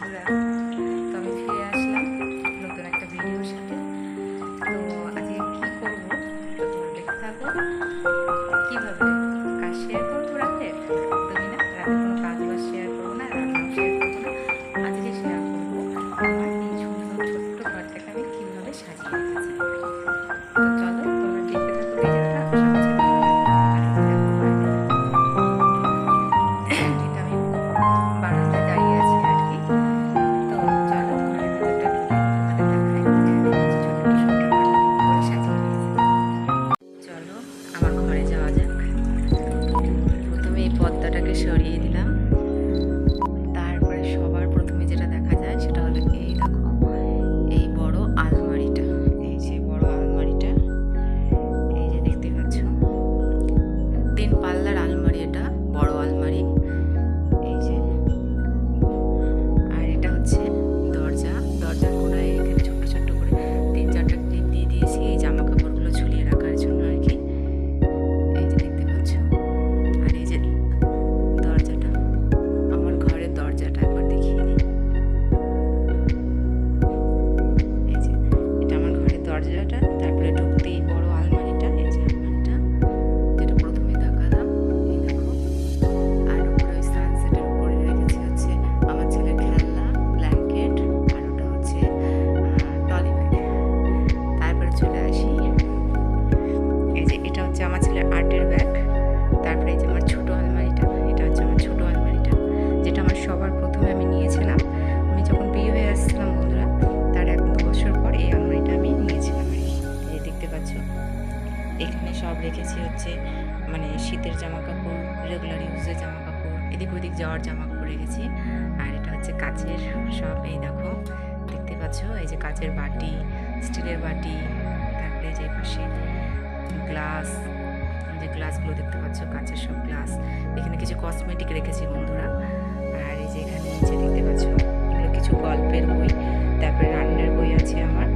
বন্ধুরা তো সব এই দেখো। দেখতে পাচ্ছ? এই যে কাচের বাটি, স্টিলের বাটি, তারপরে যে পাশে গ্লাস যে গ্লাসগুলো দেখতে পাচ্ছ, কাচের সব গ্লাস। এখানে কিছু কসমেটিক রেখেছি বন্ধুরা। আর এই যে এখানে নিচে দেখতে পাচ্ছ, এগুলো কিছু গল্পের বই, তারপরে রান্নার বই আছে আমার।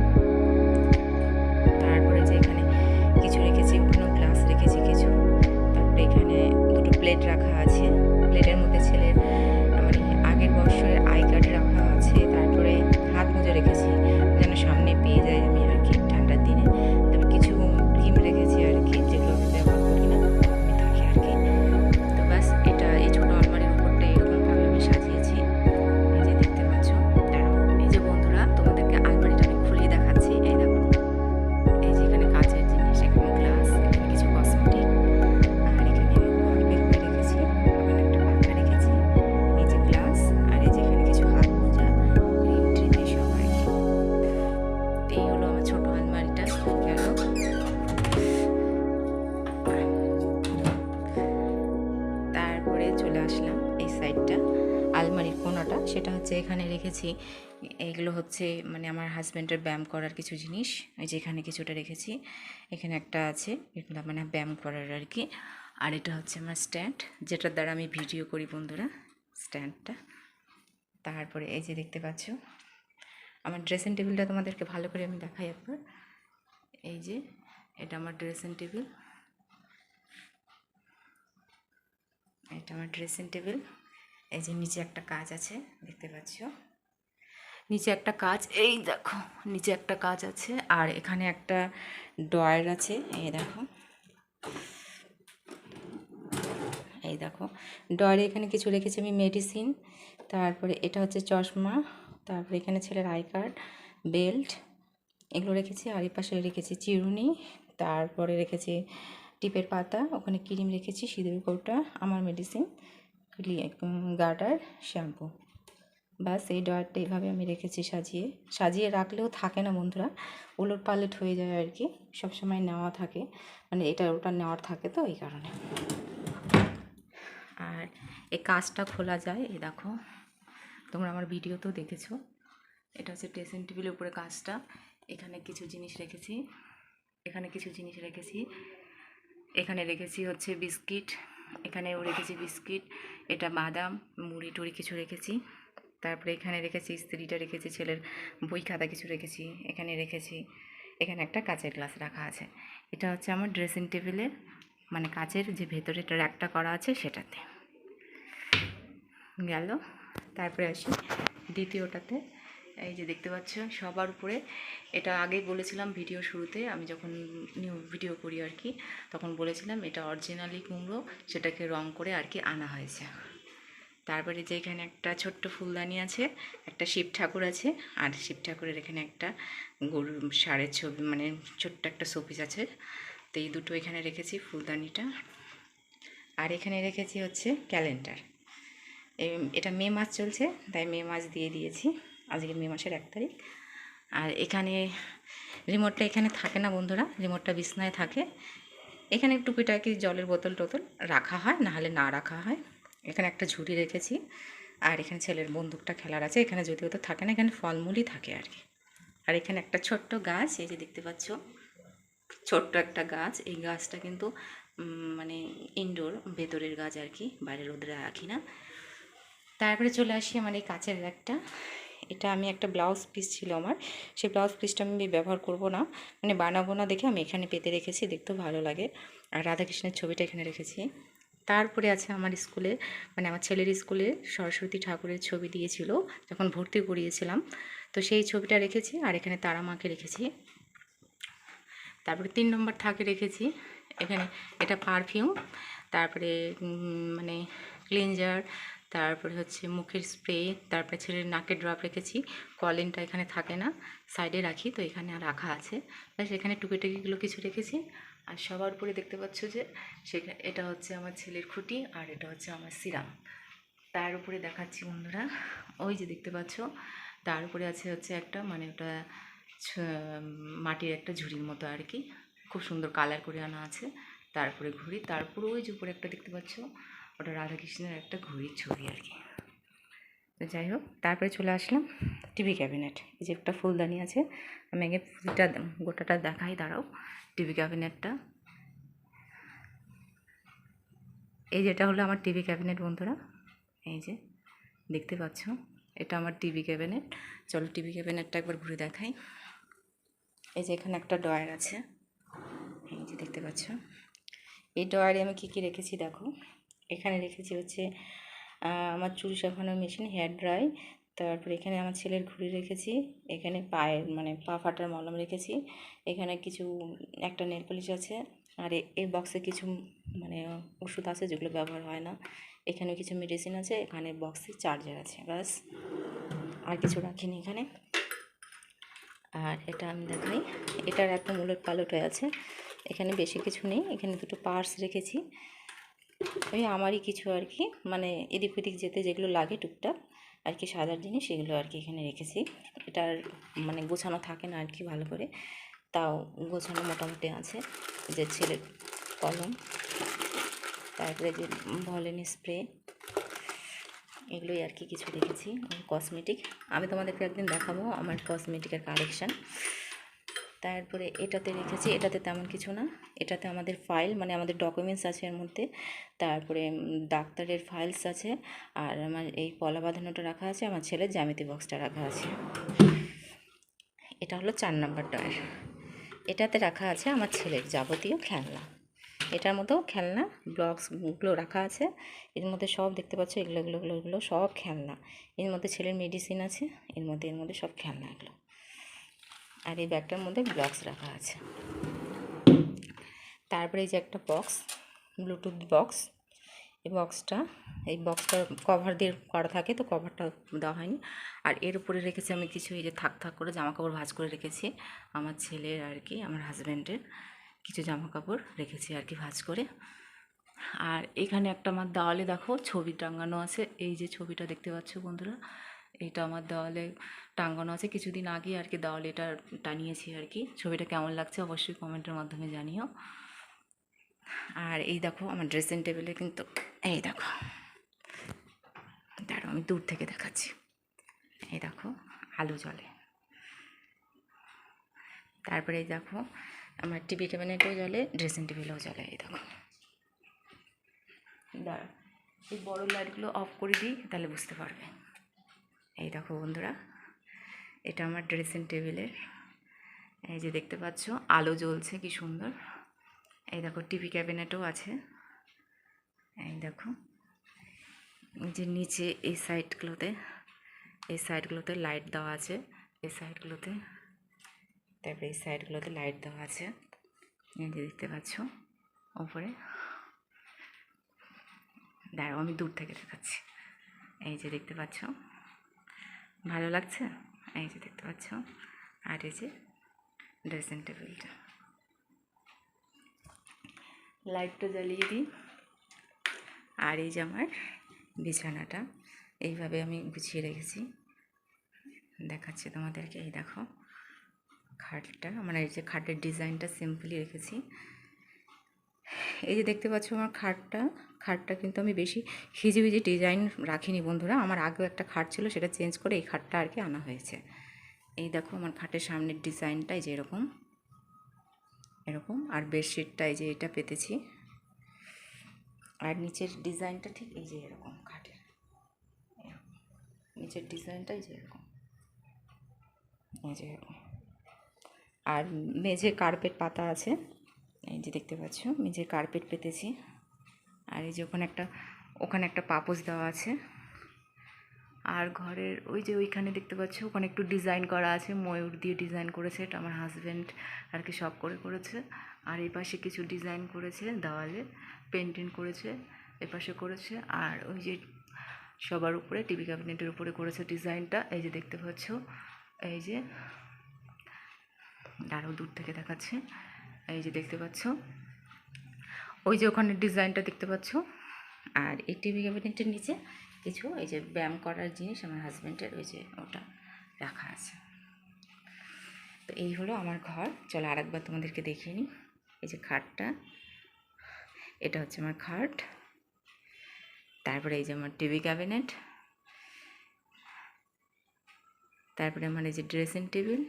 তারপরে যে এখানে কিছু রেখেছি ওখানেও গ্লাস রেখেছি কিছু। তারপরে এখানে দুটো প্লেট রাখা তারপরে চলে আসলাম এই সাইডটা আলমারির কোনাটা। সেটা হচ্ছে এখানে রেখেছি। এইগুলো হচ্ছে মানে আমার হাজব্যান্ডের ব্যায়াম করার কিছু জিনিস। ওই যে এখানে কিছুটা রেখেছি। এখানে একটা আছে, এগুলো মানে ব্যায়াম করার আর কি। আর এটা হচ্ছে আমার স্ট্যান্ড যেটার দ্বারা আমি ভিডিও করি বন্ধুরা স্ট্যান্ডটা তারপরে এই যে দেখতে পাচ্ছ, আমার ড্রেসিং টেবিলটা তোমাদেরকে ভালো করে আমি দেখাই একবার। এই যে, এটা আমার ড্রেসিং টেবিল এটা আমার ড্রেসিং টেবিল এই যে নিচে একটা কাজ আছে, দেখতে পাচ্ছ? নিচে একটা কাজ, এই দেখো, নিচে একটা কাজ আছে, আর এখানে একটা ড্রয়ার আছে, এই দেখো। এই দেখো ডয়ারে এখানে কিছু রেখেছি আমি মেডিসিন তারপরে এটা হচ্ছে চশমা, তারপরে এখানে ছেলের আই কার্ড বেল্ট এগুলো রেখেছি, আর এই পাশে রেখেছি চিরুনি, তারপরে রেখেছি টিপের পাতা, ওখানে ক্রিম রেখেছি, সিঁদুর, কৌটা, আমার মেডিসিন গার্ডার শ্যাম্পু ব্যাস, এই ডয়ারটা এইভাবে আমি রেখেছি সাজিয়ে। সাজিয়ে রাখলেও থাকে না বন্ধুরা, উলট পালট হয়ে যায় আর কি সবসময় নেওয়া থাকে। মানে এটা ওটা নেওয়ার থাকে তো, এই কারণে। আর এই কাজটা খোলা যায়, এই দেখো, তোমরা আমার ভিডিওতেও দেখেছ। এটা হচ্ছে ড্রেসিং টেবিলের উপরে কাজটা। এখানে কিছু জিনিস রেখেছি, এখানে কিছু জিনিস রেখেছি। এখানে রেখেছি হচ্ছে বিস্কিট এখানেও রেখেছি বিস্কিট, এটা বাদাম, মুড়ি টুড়ি কিছু রেখেছি। তারপরে এখানে রেখেছি, স্ত্রীটা রেখেছি, ছেলের বই খাতা কিছু রেখেছি, এখানে রেখেছি, এখানে একটা কাচের গ্লাস রাখা আছে। এটা হচ্ছে আমার ড্রেসিং টেবিলের মানে কাচের যে ভেতরে র্যাকটা করা আছে সেটাতে। গেল, তারপরে আসি দ্বিতীয়টাতে। এই যে দেখতে পাচ্ছ, সবার উপরে। এটা আগেই বলেছিলাম ভিডিও শুরুতে, আমি যখন নিউ ভিডিও করি আর কি, তখন বলেছিলাম এটা অরিজিনালি কুমড়ো, সেটাকে রং করে আর কি আনা হয়েছে। তারপরে যে এখানে একটা ছোট্ট ফুলদানি আছে, একটা শিব ঠাকুর আছে, আর শিব ঠাকুরের এখানে একটা গরুর ষাঁড়ের ছবি মানে ছোট্ট একটা শোপিস আছে। তো এই দুটো এখানে রেখেছি ফুলদানিটা। আর এখানে রেখেছি হচ্ছে ক্যালেন্ডার। এটা মে মাস চলছে, তাই মে মাস দিয়ে দিয়েছি। আজকে মে মাসের এক তারিখ। আর এখানে রিমোটটা এখানে থাকে না বন্ধুরা রিমোটটা বিছনায় থাকে। এখানে টুকিটাকি জলের বোতল টোতল রাখা হয়, নাহলে না রাখা হয়। এখানে একটা ঝুড়ি রেখেছি। আর এখানে ছেলের বন্দুকটা খেলার আছে। এখানে যদিও তো থাকে না, এখানে ফলমূলই থাকে আর কি। আর এখানে একটা ছোট্ট গাছ, এই যে দেখতে পাচ্ছ, ছোট্ট একটা গাছ। এই গাছটা কিন্তু মানে ইনডোর ভেতরের গাছ আর কি, বাইরে রোদরে রাখি না। তারপরে চলে আসি আমার এই কাচের ব্যাগটা এটা আমি একটা ব্লাউজ পিস ছিল আমার। সেই ব্লাউজ পিসটা আমি ব্যবহার করব না। মানে বানাবো না দেখে আমি এখানে পেতে রেখেছি, দেখতেও ভালো লাগে। আর রাধাকৃষ্ণের ছবিটা এখানে রেখেছি। তারপরে আছে আমার স্কুলে মানে আমার ছেলের স্কুলে সরস্বতী ঠাকুরের ছবি দিয়েছিল, যখন ভর্তি করিয়েছিলাম। তো সেই ছবিটা রেখেছি আর এখানে তারা মাকে রেখেছি। তারপরে তিন নম্বর থাকে রেখেছি। এখানে এটা পারফিউম তারপরে মানে ক্লিনজার তারপরে হচ্ছে মুখের স্প্রে তারপরে ছেলের নাকের ড্রপ রেখেছি। কলিনটা এখানে থাকে না সাইডে রাখি, তো এখানে রাখা আছে। ব্যাস, এখানে টুকিটাকিগুলো কিছু রেখেছি। আর সবার উপরে দেখতে পাচ্ছ যে, সেখানে, এটা হচ্ছে আমার ছেলের খুঁটি আর এটা হচ্ছে আমার সিরাম। তার উপরে দেখাচ্ছি বন্ধুরা, ওই যে দেখতে পাচ্ছ, তার উপরে আছে হচ্ছে একটা মানে ওটা মাটির একটা ঝুড়ির মতো আর কি। খুব সুন্দর কালার করে আনা আছে, তারপরে ঘুড়ি তারপরে ওই যে উপরে একটা দেখতে পাচ্ছ ওটা রাধাকৃষ্ণের একটা ঘুড়ির ছবি আর কি। তো যাই হোক, তারপরে চলে আসলাম টিভি ক্যাবিনেট। এই যে একটা ফুলদানি আছে, আমি আগে ফুলটা গোটাটা দেখাই, দাঁড়াও। টিভি ক্যাবিনেটটা। এই যেটা হলো আমার টিভি ক্যাবিনেট বন্ধুরা। এই যে, দেখতে পাচ্ছ? এটা আমার টিভি ক্যাবিনেট। চলো টিভি ক্যাবিনেটটা একবার ঘুরে দেখাই। এই যে এখানে একটা ডয়ার আছে। এই যে দেখতে পাচ্ছ? এই ডয়ারে আমি কী কী রেখেছি দেখো। এখানে রেখেছি হচ্ছে আমার চুল শাখানোর মেশিন, হেয়ার ড্রাই। তারপরে এখানে আমার ছেলের ঘুড়ি রেখেছি, এখানে পায়ের মানে পা ফাটার মলম রেখেছি। এখানে কিছু, একটা নেল পলিশ আছে, আর এই বক্সে কিছু মানে ওষুধ আছে যেগুলো ব্যবহার হয় না। এখানে কিছু মেডিসিন আছে, এখানে বক্সে চার্জার আছে, ব্যাস। আর কিছু রাখিনি এখানে। আর এটা আমি দেখাই, এটার একটা মূলের পালট হয়ে আছে, এখানে বেশি কিছু নেই, এখানে দুটো পার্স রেখেছি। ওই আমারই কিছু আর কি। মানে এদিক ওদিক যেতে যেগুলো লাগে টুকটাক আর কি সাদার জিনিস সেগুলো আর কি এখানে রেখেছি। এটার মানে গোছানো থাকে না আর কি ভালো করে। তাও গোছানো মোটামুটি আছে। যে ছেলের কলম, তারপরে যে ভলেন স্প্রে, এগুলোই আর কি কিছু রেখেছি। কসমেটিক। আমি তোমাদেরকে একদিন দেখাবো আমার কসমেটিকের কালেকশান। তারপরে এটাতে রেখেছি, এটাতে তেমন কিছু না। এটাতে আমাদের ফাইল মানে আমাদের ডকুমেন্টস আছে এর মধ্যে। তারপরে ডাক্তারের ফাইলস আছে। আর আমার এই পলা বাঁধানোটা রাখা আছে, আমার ছেলের জ্যামিতি বক্সটা রাখা আছে। এটা হলো চার নাম্বার ডয়ার এটাতে রাখা আছে আমার ছেলের যাবতীয় খেলনা। এটার মধ্যেও খেলনা ব্লকসগুলো রাখা আছে। এর মধ্যে সব দেখতে পাচ্ছ, এগুলো এগুলো এগুলো সব খেলনা। এর মধ্যে ছেলের মেডিসিন আছে, এর মধ্যে এর মধ্যে সব খেলনা এগুলো। আর এই ব্যাগটার মধ্যে ব্লকস রাখা আছে। তারপরে এই যে একটা বক্স, ব্লুটুথ বক্স। এই বক্সটা এই বক্সটা কভার দিয়ে করা থাকে, তো কভারটা দেওয়া হয়নি। আর এর উপরে রেখেছি আমি কিছু, এই যে থাক থাক করে জামা কাপড় ভাঁজ করে রেখেছি। আমার ছেলের আর কি, আমার হাজব্যান্ডের কিছু জামা কাপড় রেখেছি আর কি ভাজ করে। আর এখানে একটা আমার দেওয়ালে দেখো, ছবি টাঙানো আছে। এই যে ছবিটা দেখতে পাচ্ছ বন্ধুরা এটা আমার দেওয়ালে টাঙ্গানো আছে। কিছুদিন আগে আর কি দেওয়ালে এটা টানিয়েছি আর কি ছবিটা কেমন লাগছে অবশ্যই কমেন্টের মাধ্যমে জানিও। আর এই দেখো, আমার ড্রেসিং টেবিলে কিন্তু এই দেখো। দাঁড়াও, আমি দূর থেকে দেখাচ্ছি। এই দেখো, আলু জলে তারপরে এই দেখো, আমার টিভি ক্যাবিনেটেও জলে ড্রেসিং টেবিলেও জলে এই দেখো। দাঁড়া এই বড় লাইটগুলো অফ করে দিই, তাহলে বুঝতে পারবে। এই দেখো বন্ধুরা, এটা আমার ড্রেসিং টেবিলের এই যে দেখতে পাচ্ছ, আলো জ্বলছে, কি সুন্দর। এই দেখো টিভি ক্যাবিনেটও আছে। এই দেখো যে নিচে এই সাইডগুলোতে এই সাইডগুলোতে লাইট দেওয়া আছে। এই সাইডগুলোতে তারপরে এই সাইডগুলোতে লাইট দেওয়া আছে। এই যে দেখতে পাচ্ছ, ওপরে। দাঁড়াও, আমি দূর থেকে দেখাচ্ছি। এই যে দেখতে পাচ্ছ ভালো লাগছে? এই যে দেখতে পাচ্ছ। আর এই যে ড্রেসিং টেবিলটা লাইটটা জ্বালিয়ে দিই। আর এই যে আমার বিছানাটা, এইভাবে আমি গুছিয়ে রেখেছি। দেখাচ্ছি তোমাদেরকে, এই দেখো। খাটটা মানে এই যে খাটের ডিজাইনটা সিম্পলি রেখেছি। এই যে দেখতে পাচ্ছ আমার খাটটা খাটটা কিন্তু আমি বেশি হিজিবিজি ডিজাইন রাখিনি বন্ধুরা, আমার আগেও একটা খাট ছিল, সেটা চেঞ্জ করে এই খাটটা আর কি আনা হয়েছে। এই দেখো আমার খাটের সামনের ডিজাইনটা এই যে এরকম আর বেডশিটটা এই যে এটা পেতেছি। আর নিচের ডিজাইনটা ঠিক এই যে এরকম খাটের নিচের ডিজাইনটা এই যে এরকম, এই যে এরকম। আর মেঝে কার্পেট পাতা আছে এই যে দেখতে পাচ্ছ মেঝে কার্পেট পেতেছি, আর এই যে ওখানে একটা ওখানে একটা পাপোশ দেওয়া আছে। আর ঘরের ওই যে ওইখানে দেখতে পাচ্ছ, ওখানে একটু ডিজাইন করা আছে, ময়ূর দিয়ে ডিজাইন করেছে, এটা আমার হাজব্যান্ড আর কি সব করে করেছে। আর এই পাশে কিছু ডিজাইন করেছে দেওয়ালে পেন্টিং করেছে এপাশে করেছে, আর ওই যে সবার উপরে টিভি ক্যাবিনেটের উপরে করেছে ডিজাইনটা এই যে দেখতে পাচ্ছ, এই যে আরও দূর থেকে দেখাচ্ছে। এই যে দেখতে পাচ্ছ? ওই যে ওখানে ডিজাইনটা দেখতে পাচ্ছ? আর এই টিভি ক্যাবিনেটের নিচে কিছু এই যে ব্যায়াম করার জিনিস আমার হাজব্যান্ডের ওই যে ওটা রাখা আছে। তো এই হলো আমার ঘর। চলো আরেকবার তোমাদেরকে দেখিয়ে নিই। এই যে খাটটা, এটা হচ্ছে আমার খাট। তারপরে এই যে আমার টিভি ক্যাবিনেট। তারপরে আমার এই যে ড্রেসিং টেবিল।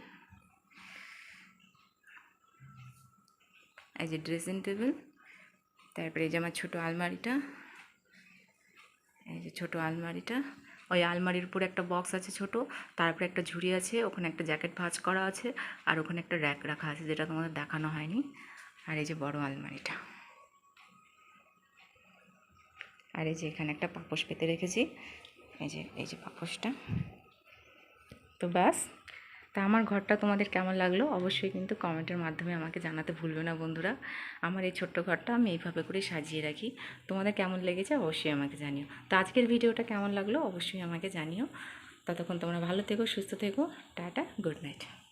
এই যে ড্রেসিং টেবিল তারপরে এই যে আমার ছোটো আলমারিটা, এই যে ছোটো আলমারিটা, ওই আলমারির উপরে একটা বক্স আছে ছোট তারপরে একটা ঝুড়ি আছে, ওখানে একটা জ্যাকেট ভাঁজ করা আছে, আর ওখানে একটা র্যাক রাখা আছে যেটা তোমাদের দেখানো হয়নি, আর এই যে বড় আলমারিটা। আর এই যে এখানে একটা পাপোশ পেতে রেখেছি, এই যে এই যে পাপোশটা। তো ব্যাস তা আমার ঘরটা তোমাদের কেমন লাগল অবশ্যই কিন্তু কমেন্টের মাধ্যমে আমাকে জানাতে ভুলবে না বন্ধুরা। আমার এই ছোট্ট ঘরটা আমি এইভাবে করে সাজিয়ে রাখি। তোমাদের কেমন লেগেছে অবশ্যই আমাকে জানিও। তো আজকের ভিডিওটা কেমন লাগল অবশ্যই আমাকে জানিও। ততক্ষণ তোমরা ভালো থেকো, সুস্থ থেকো। Tata, good night.